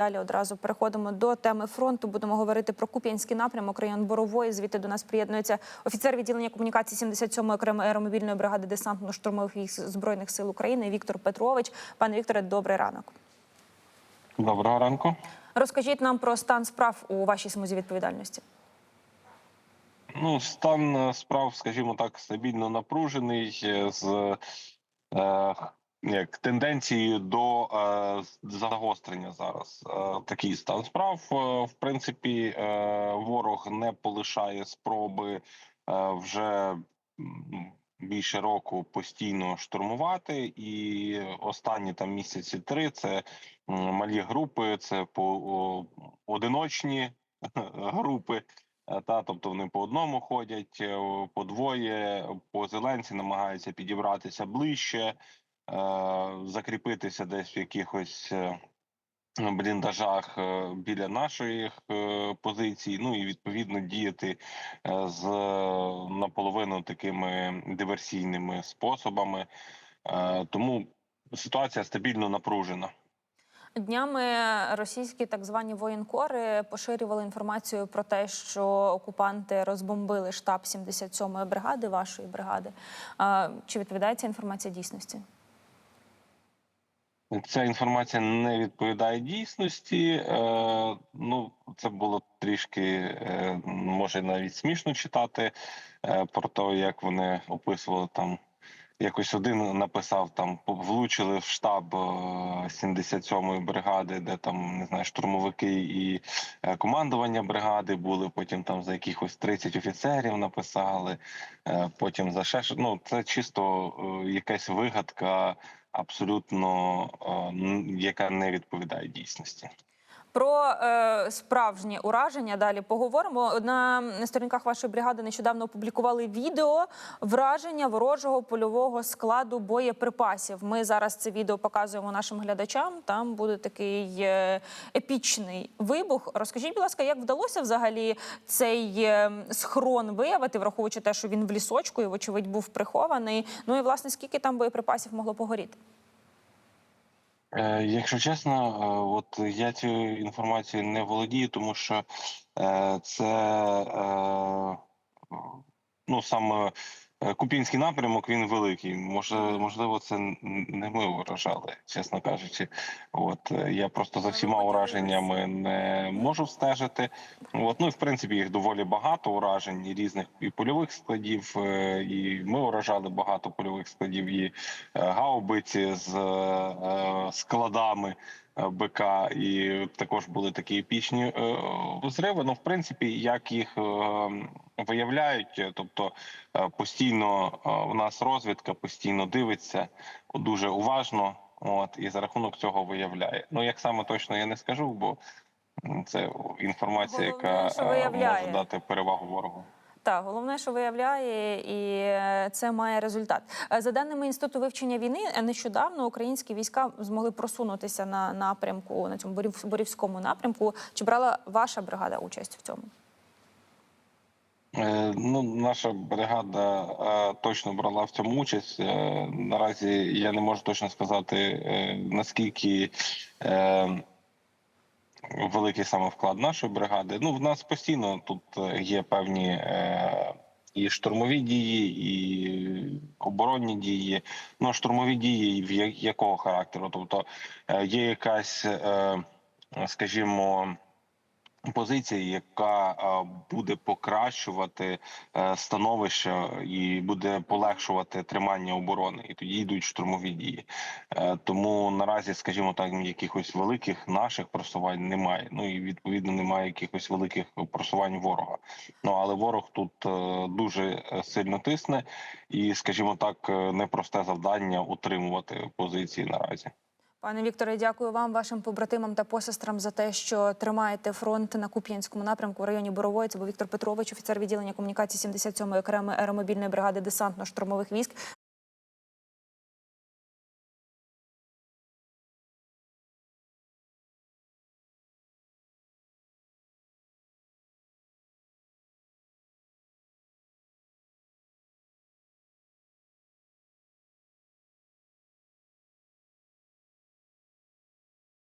Далі одразу переходимо до теми фронту. Будемо говорити про Куп'янський напрямок, район Борової. Звідти до нас приєднується офіцер відділення комунікації 77-ї окремої аеромобільної бригади десантно-штурмових військ збройних сил України Віктор Петрович. Пане Вікторе, добрий ранок. Доброго ранку. Розкажіть нам про стан справ у вашій смузі відповідальності. Ну, стан е, справ, скажімо так, стабільно напружений е, з е, як тенденцією до е, загострення зараз. Е, такий стан справ. Е, в принципі, е, ворог не полишає спроби е, вже більше року постійно штурмувати, і останні там місяці три це малі групи, це по о, одиночні групи. Е, Та, тобто вони по одному ходять, е, по двоє, по зеленці намагаються підібратися ближче, закріпитися десь в якихось е, бліндажах е, біля наших е, позицій. Ну і відповідно діяти е, з е, наполовину такими диверсійними способами. Е, Тому ситуація стабільно напружена. Днями російські так звані воєнкори поширювали інформацію про те, що окупанти розбомбили штаб 77-ї бригади, вашої бригади. Чи відповідає ця інформація дійсності? Ця інформація не відповідає дійсності. Е, ну, це було трішки, е, може, навіть смішно читати е, про те, як вони описували там. Якось один написав там влучили в штаб е, 77-ї бригади, де там не знаю, штурмовики і командування бригади були. Потім там за якихось 30 офіцерів написали. Потім за ще ну це чисто якась вигадка абсолютно е, яка не відповідає дійсності. Про е, справжнє ураження далі поговоримо. На сторінках вашої бригади нещодавно опублікували відео враження ворожого польового складу боєприпасів. Ми зараз це відео показуємо нашим глядачам. Там буде такий е, епічний вибух. Розкажіть, будь ласка, як вдалося взагалі цей е, схрон виявити, враховуючи те, що він в лісочку і, вочевидь, був прихований. Ну і власне скільки там боєприпасів могло погоріти? Е, Якщо чесно, е, от я цією інформацією не володію, тому що е, це ну саме е, Куп'янський напрямок він великий. Може, можливо, це не ми вражали, чесно кажучи. От е, я просто за всіма ураженнями не можу стежити. От ну і в принципі їх доволі багато уражень і різних і польових складів. е, І ми уражали багато польових складів і гаубиці з складами. БК і також були такі епічні е, взриви. Ну, в принципі, як їх виявляють, тобто е, постійно е, у нас розвідка постійно дивиться дуже уважно. От і за рахунок цього виявляє. Ну як саме точно я не скажу, бо це інформація, яка е, виявляє. може дати перевагу ворогу. Так, головне, що виявляє, і це має результат. За даними інституту вивчення війни, нещодавно українські війська змогли просунутися на напрямку на цьому борів, борівському напрямку. Чи брала ваша бригада участь в цьому? Е, Ну, наша бригада е, точно брала в цьому участь. Е, Наразі я не можу точно сказати, наскільки великий саме вклад нашої бригади. Ну, в нас постійно тут є певні е, і штурмові дії, і оборонні дії. Ну, штурмові дії в якого характеру? Тобто е, є якась, е, скажімо, позиція, яка е, буде покращувати е, становище і буде полегшувати тримання оборони, і тоді йдуть штурмові дії. Е, Тому наразі, скажімо так, якихось великих наших просувань немає. Ну і відповідно немає якихось великих просувань ворога. Ну але ворог тут дуже сильно тисне, і, скажімо так, непросте завдання утримувати позиції наразі. Пане Вікторе, дякую вам, вашим побратимам та посестрам за те, що тримаєте фронт на Куп'янському напрямку в районі Борової. Це був Віктор Петрович, офіцер відділення комунікації 77-ї окремої аеромобільної бригади десантно-штурмових військ